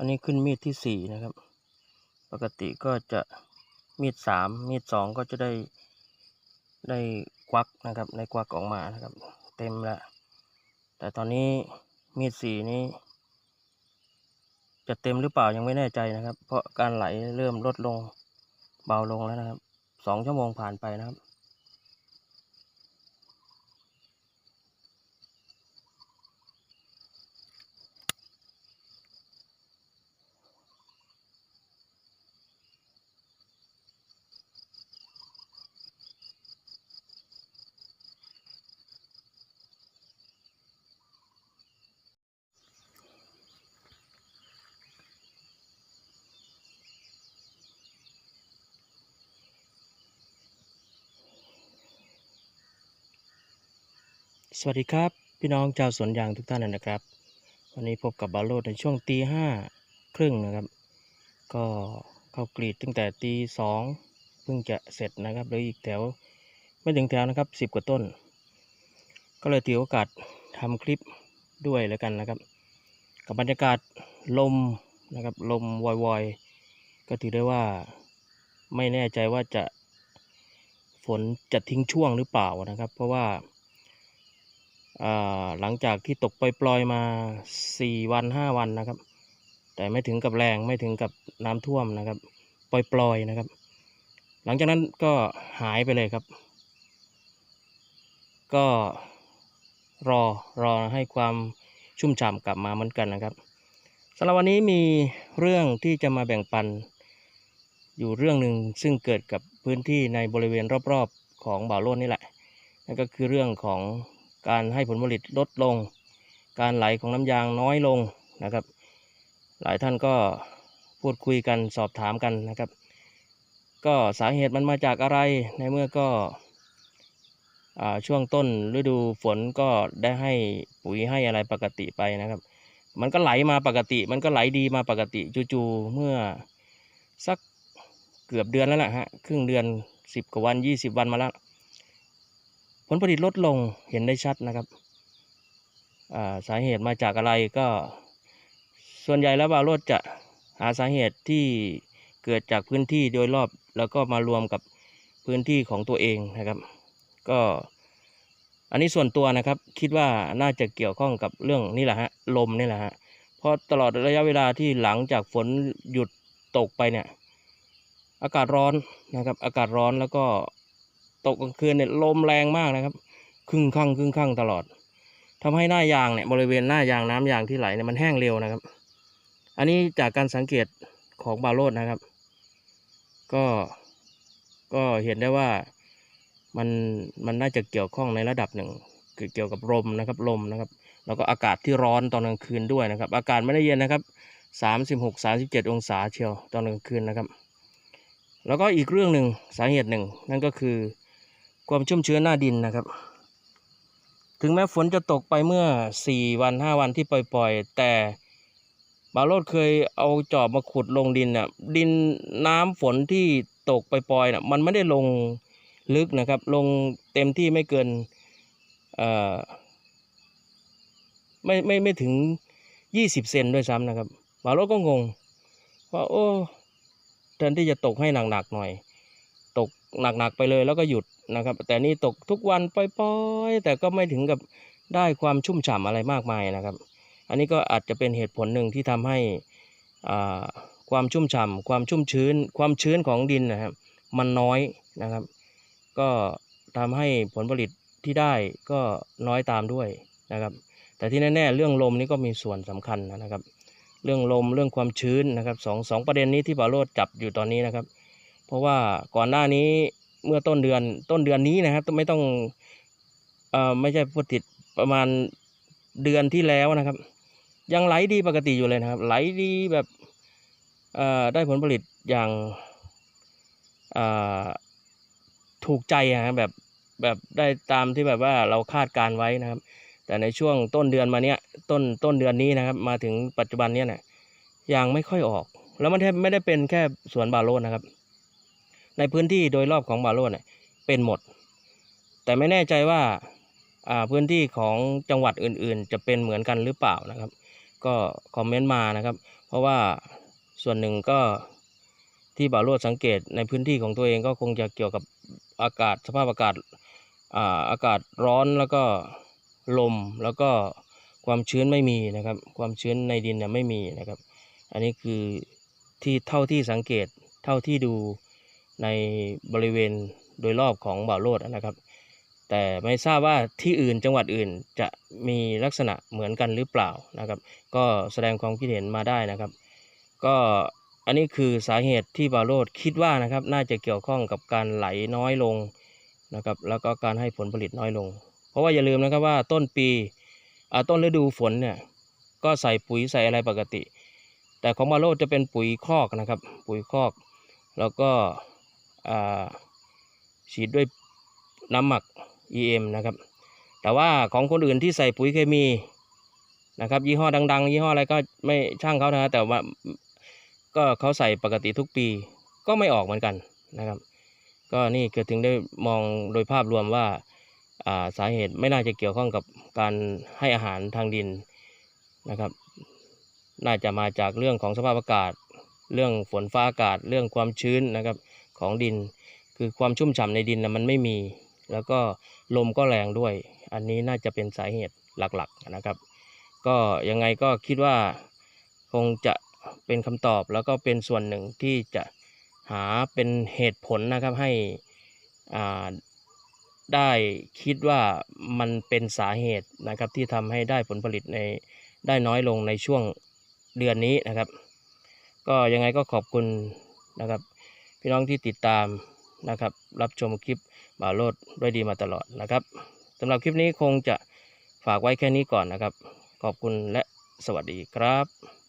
อันนี้ขึ้นมีดที่สี่นะครับ ปกติก็จะมีดสามมีดสองก็จะได้ได้ควักนะครับได้ควักออกมานะครับ เต็มแล้วแต่ตอนนี้มีดสี่นี้ จะเต็มหรือเปล่ายังไม่แน่ใจนะครับ เพราะการไหลเริ่มลดลงเบาลงแล้วนะครับสองชั่วโมงผ่านไปนะครับ สวัสดีครับพี่น้องชาวสวนยางทุกท่านนะครับ วันนี้พบกับบาโรดในช่วงตีห้าครึ่งนะครับ ก็เข้ากรีดตั้งแต่ตีสองเพิ่งจะเสร็จนะครับเหลืออีกแถวไม่ถึงแถวนะครับสิบกว่าต้น ก็เลยถือโอกาสทำคลิปด้วยแล้วกันนะครับ กับบรรยากาศลมนะครับลมวอยๆก็ถือได้ว่าไม่แน่ใจว่าจะฝนจะทิ้งช่วงหรือเปล่านะครับ เพราะว่า หลังจากที่ตกปล่อยๆมาสี่วันห้าวันนะครับ แต่ไม่ถึงกับแรงไม่ถึงกับน้ำท่วมนะครับ ปล่อยๆนะครับ หลังจากนั้นก็หายไปเลยครับ ก็รอรอให้ความชุ่มฉ่ำกลับมาเหมือนกันนะครับสำหรับวันนี้มีเรื่องที่จะมาแบ่งปัน อยู่เรื่องหนึ่งซึ่งเกิดกับพื้นที่ในบริเวณรอบๆ ของบ่าวโลดนี่แหละนั่นก็คือเรื่องของ การให้ผลผลิตลดลง การไหลของน้ำยางน้อยลงนะครับ หลายท่านก็พูดคุยกันสอบถามกันนะครับ ก็สาเหตุมันมาจากอะไรในเมื่อก็อ่าช่วงต้นฤดูฝนก็ได้ให้ปุ๋ยให้อะไรปกติไปนะครับ มันก็ไหลมาปกติ มันก็ไหลดีมาปกติจู่ๆเมื่อสักเกือบเดือนแล้วแหละฮะครึ่งเดือนสิบกว่าวันยี่สิบวันมาแล้ว ผลผลิตลดลงเห็นได้ชัดนะครับาสาเหตุมาจากอะไรก็ ส่วนใหญ่แล้วบาโรดจะหาสาเหตุที่เกิดจากพื้นที่โดยรอบแล้วก็มารวมกับพื้นที่ของตัวเองนะครับ ก็อันนี้ส่วนตัวนะครับ คิดว่าน่าจะเกี่ยวข้องกับเรื่องนี่แหละฮะลมนี่แหละฮะเพราะตลอดระยะเวลาที่หลังจากฝนหยุดตกไปเนี่ย อากาศร้อนนะครับ อากาศร้อนแล้วก็ ตกกลางคืนเนี่ยลมแรงมากนะครับครึ่งข้างครึ่งข้างตลอดทำให้หน้ายางเนี่ยบริเวณหน้ายางน้ำยางที่ไหลเนี่ยมันแห้งเร็วนะครับ อันนี้จากการสังเกตของบาโรดนะครับ ก็ก็เห็นได้ว่ามันมันน่าจะเกี่ยวข้องในระดับหนึ่งเกี่ยวกับลมนะครับลมนะครับ แล้วก็อากาศที่ร้อนตอนกลางคืนด้วยนะครับ อากาศไม่ได้เย็นนะครับสามสิบหกสามสิบเจ็ดองศาเชียวตอนกลางคืนนะครับ แล้วก็อีกเรื่องหนึ่งสาเหตุหนึ่งนั่นก็คือ ความชุ่มชื้นหน้าดินนะครับ ถึงแม้ฝนจะตกไปเมื่อสี่วันห้าวันที่ปล่อยๆ แต่บาโรดเคยเอาจอบมาขุดลงดินน่ะดินน้ำฝนที่ตกปล่อยๆน่ะมันไม่ได้ลงลึกนะครับ ลงเต็มที่ไม่เกินเอ่อไม่ไม่ไม่ถึงยี่สิบเซนด้วยซ้ำนะครับบาโรดก็งงว่าโอ้แทนที่จะตกให้หนักๆหน่อย ตกหนักๆไปเลยแล้วก็หยุด นะครับ แต่นี่ตกทุกวันปล่อยๆ แต่ก็ไม่ถึงกับได้ความชุ่มฉ่ำอะไรมากมายนะครับ อันนี้ก็อาจจะเป็นเหตุผลหนึ่งที่ทำให้อ่าความชุ่มฉ่ำความชุ่มชื้น ความชื้นของดินนะครับ มันน้อยนะครับ ก็ทำให้ผลผลิตที่ได้ก็น้อยตามด้วยนะครับ แต่ที่แน่ๆเรื่องลมนี่ก็มีส่วนสำคัญนะครับ เรื่องลมเรื่องความชื้นนะครับสองสองประเด็นนี้ที่บาโรดจับอยู่ตอนนี้นะครับ เพราะว่าก่อนหน้านี้ เมื่อต้นเดือนต้นเดือนนี้นะครับไม่ต้องเอ่อไม่ใช่พูดผิดประมาณเดือนที่แล้วนะครับ ยังไหลดีปกติอยู่เลยนะครับ ไหลดีแบบเอ่อได้ผลผลิตอย่างอ่าถูกใจอะครับแบบแบบได้ตามที่แบบว่าเราคาดการไว้นะครับ แต่ในช่วงต้นเดือนมาเนี้ยต้นต้นเดือนนี้นะครับ มาถึงปัจจุบันเนี้ยเนี่ยยางไม่ค่อยออก แล้วมันแทบไม่ได้เป็นแค่สวนบาโรดนะครับ ในพื้นที่โดยรอบของบาโรดเนี่ยเป็นหมด แต่ไม่แน่ใจว่าพื้นที่ของจังหวัดอื่นๆ จะเป็นเหมือนกันหรือเปล่านะครับ ก็คอมเมนต์มานะครับ เพราะว่าส่วนหนึ่งก็ที่บาโรดสังเกตในพื้นที่ของตัวเองก็คงจะเกี่ยวกับอากาศสภาพอากาศอาอากาศร้อนแล้วก็ลมแล้วก็ความชื้นไม่มีนะครับ ความชื้นในดินเนี่ยไม่มีนะครับ อันนี้คือที่เท่าที่สังเกตเท่าที่ดู ในบริเวณโดยรอบของบ่าวโรดนะครับ แต่ไม่ทราบว่าที่อื่นจังหวัดอื่นจะมีลักษณะเหมือนกันหรือเปล่านะครับ ก็แสดงความคิดเห็นมาได้นะครับ ก็อันนี้คือสาเหตุที่บาโรดคิดว่านะครับ น่าจะเกี่ยวข้องกับการไหลน้อยลงนะครับ แล้วก็การให้ผลผลิตน้อยลง เพราะว่าอย่าลืมนะครับว่าต้นปีต้นฤดูฝนเนี่ยก็ใส่ปุ๋ยใส่อะไรปกติ แต่ของบาโรดจะเป็นปุ๋ยคอกนะครับ ปุ๋ยคอก แล้วก็ ฉีดด้วยน้ำหมัก EM นะครับ แต่ว่าของคนอื่นที่ใส่ปุ๋ยเคมีนะครับ ยี่ห้อดัง ๆ ยี่ห้ออะไรก็ไม่ช่างเขานะแต่ว่าก็เขาใส่ปกติทุกปีก็ไม่ออกเหมือนกันนะครับ ก็นี่เกิดถึงได้มองโดยภาพรวมว่าอ่าสาเหตุไม่น่าจะเกี่ยวข้องกับการให้อาหารทางดินนะครับ น่าจะมาจากเรื่องของสภาพอากาศ เรื่องฝนฟ้าอากาศ เรื่องความชื้นนะครับ ของดิน คือความชุ่มฉ่ำในดินนะมันไม่มี แล้วก็ลมก็แรงด้วย อันนี้น่าจะเป็นสาเหตุหลักๆนะครับ ก็ยังไงก็คิดว่าคงจะเป็นคำตอบแล้วก็เป็นส่วนหนึ่งที่จะหาเป็นเหตุผลนะครับให้ได้คิดว่ามันเป็นสาเหตุนะครับที่ทำให้ได้ผลผลิตในได้น้อยลงในช่วงเดือนนี้นะครับ ก็ยังไงก็ขอบคุณนะครับ พี่น้องที่ติดตามนะครับ รับชมคลิปบ่าวโลดด้วยดีมาตลอดนะครับสำหรับคลิปนี้คงจะฝากไว้แค่นี้ก่อนนะครับ ขอบคุณและสวัสดีครับ